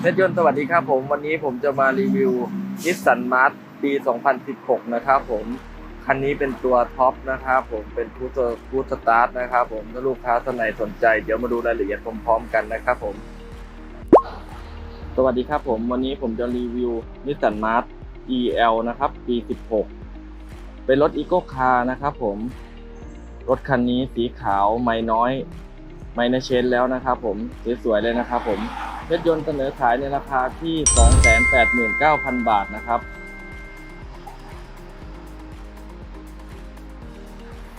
เพชรยนต์สวัสดีครับผมวันนี้ผมจะมารีวิวนิสสันมาร์ปี 2016 นะครับผม คันนี้เป็นตัวท็อปนะครับผมเป็นฟูดฟูดสตาร์ทนะครับผมถ้าลูกค้าท่านไหนสนใจ เดี๋ยวมาดูรายละเอียดพร้อมๆกันนะครับผม สวัสดีครับผมวันนี้ผมจะรีวิวนิสสันมาร์ EL นะครับปี 16 เป็นรถอีโก้คาร์นะครับผมรถคันนี้สีขาวไม่น้อย ไม่ในเชนแล้วนะครับผมสวยๆเลยนะครับผม รถยนต์เสนอขายในราคาที่ 289,000 บาทนะครับ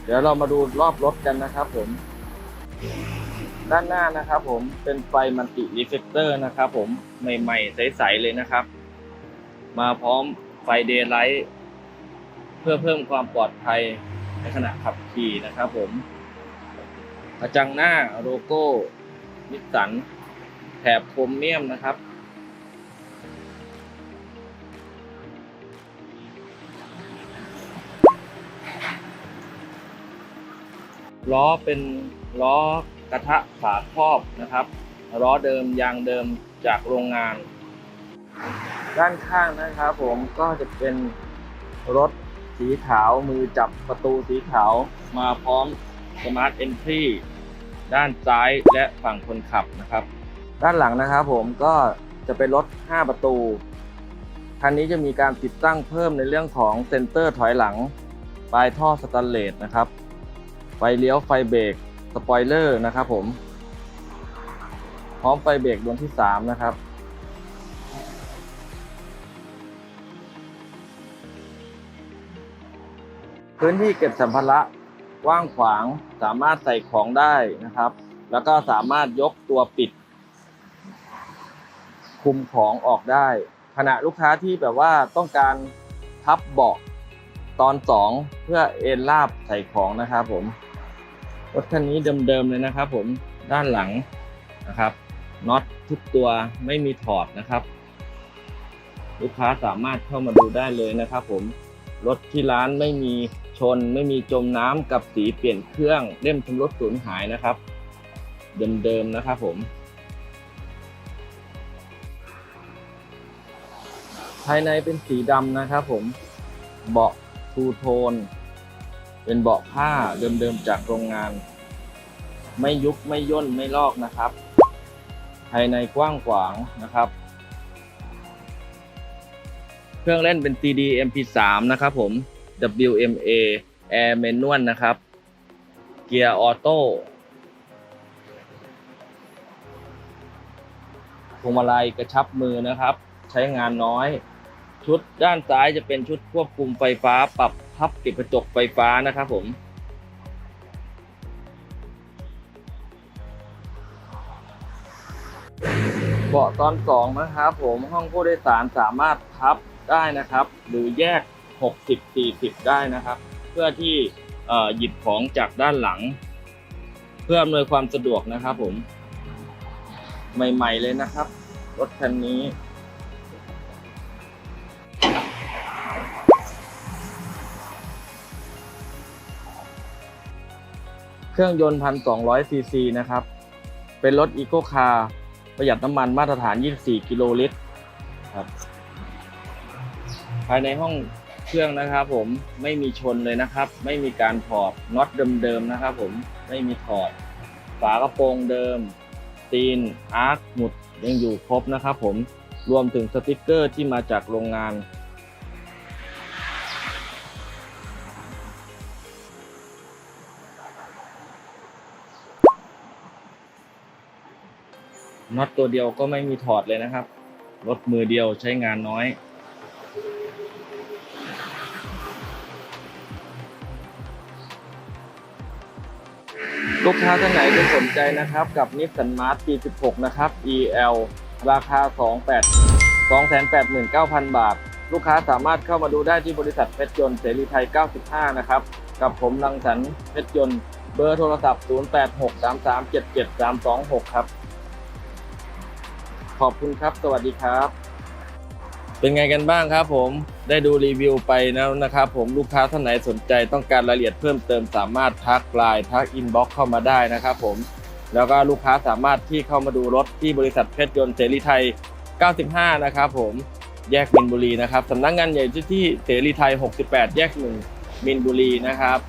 เดี๋ยวเรามาดูรอบรถกันนะครับผม ด้านหน้านะครับผมเป็นไฟมันติรีเฟกเตอร์นะครับผมใหม่ๆ ใส ๆ เลยนะครับ มาพร้อมไฟเดย์ไลท์เพื่อเพิ่มความปลอดภัยในขณะขับขี่นะครับผมกระจังหน้าโลโก้นิสสัน แถบโครเมียมนะครับ ล้อเป็นล้อกระทะฝาครอบนะครับ ล้อเดิมยางเดิมจากโรงงาน ด้านข้างนะครับผมก็จะเป็นรถสีขาวมือจับประตูสีขาวมาพร้อมสมาร์ทเอนทรีด้านซ้ายและฝั่งคนขับนะครับ ด้านหลังนะครับผมก็จะเป็นรถ 5 ประตู คันนี้จะมีการติดตั้งเพิ่มในเรื่องของเซ็นเตอร์ถอยหลัง ปลายท่อสแตนเลสนะครับ ไฟเลี้ยวไฟเบรกสปอยเลอร์นะครับผม พร้อมไฟเบรกดวงที่ 3 นะครับพื้นที่เก็บสัมภาระกว้างขวางสามารถใส่ของได้นะครับ แล้วก็สามารถยกตัวปิด คุมของออกได้ ขณะลูกค้าที่แบบว่าต้องการพับเบาะตอนสองเพื่อเอนลาบใส่ของนะครับผมรถคันนี้เดิมๆเลยนะครับ ผมด้านหลังนะครับน็อตทุกตัวไม่มีถอดนะครับ ลูกค้าสามารถเข้ามาดูได้เลยนะครับ ผมรถที่ร้านไม่มีชน ไม่มีจมน้ำกับสีเปลี่ยนเครื่องเล่มชำรุดสูญหายนะครับ เดิมๆนะครับผม ภายในเป็นสีดำนะครับผม เบาะทูโทน เป็นเบาะผ้าเดิมๆจากโรงงาน ไม่ยุบไม่ย่นไม่ลอกนะครับ ภายในกว้างขวางนะครับ เครื่องเล่นเป็น CD MP3 นะครับผม WMA Air Manual นะครับ เกียร์ออโต้พวงมาลัยกระชับมือนะครับ ใช้งานน้อย ชุดด้านซ้ายจะเป็นชุดควบคุมไฟฟ้า ปรับพับปิดกระจกไฟฟ้านะครับผม เบาะตอนสองนะครับผมห้องผู้โดยสารสามารถพับได้นะครับ หรือแยก 60 40 ได้นะครับ เพื่อที่อ่อหยิบของจากด้านหลัง เพื่ออำนวยความสะดวกนะครับผม ใหม่ ๆ เลยนะครับ รถคันนี้ ครื่องยนต์พันสองร้อยซีซีนะครับ เป็นรถอีโ c คาร์ประหยัดน้ำมันมาตรฐาน 24 กิโลลิตรครับ ภายในห้องเครื่องนะครับผมไม่มีชนเลยนะครับ ไม่มีการถอดน็อตเดิมๆนะครับผมไม่มีถอด ฝากระโปรงเดิม ตีน อาร์คหมุดยังอยู่ครบนะครับผมรวมถึงสติกเกอร์ที่มาจากโรงงาน น็อตตัวเดียวก็ไม่มีถอดเลยนะครับ รถมือเดียวใช้งานน้อย ลูกค้าท่านไหนที่สนใจนะครับ กับนิสสันมาร์ t ปี16 นะครับ EL ราคา 28 289,000 บาท ลูกค้าสามารถเข้ามาดูได้ที่บริษัทเพชรยนต์เสรีไทย 95 นะครับ กับผมรังสรรค์เพชรยนต์ เบอร์โทรศัพท์ 0863377326 ครับ ขอบคุณครับ สวัสดีครับ เป็นไงกันบ้างครับผมได้ดูรีวิวไปแล้วนะครับผมลูกค้าท่านไหนสนใจต้องการรายละเอียดเพิ่มเติมสามารถทักไลน์ทักอินบ็อกซ์เข้ามาได้นะครับผมแล้วก็ลูกค้าสามารถที่เข้ามาดูรถที่บริษัทเพชรยนต์เสรีไทย 95 นะครับผมแยกมินบุรีนะครับสำนักงานใหญ่ที่เสรีไทย 68 แยกหนึ่งมินบุรีนะครับ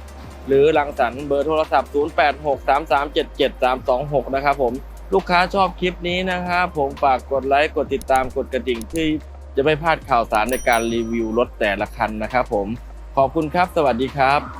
หรือรังสรรค์เบอร์โทรศัพท์ 0863377326 นะครับผม ลูกค้าชอบคลิปนี้นะครับผมฝากกดไลค์กดติดตามกดกระดิ่งที่จะไม่พลาดข่าวสารในการรีวิวรถแต่ละคันนะครับผมขอบคุณครับ สวัสดีครับ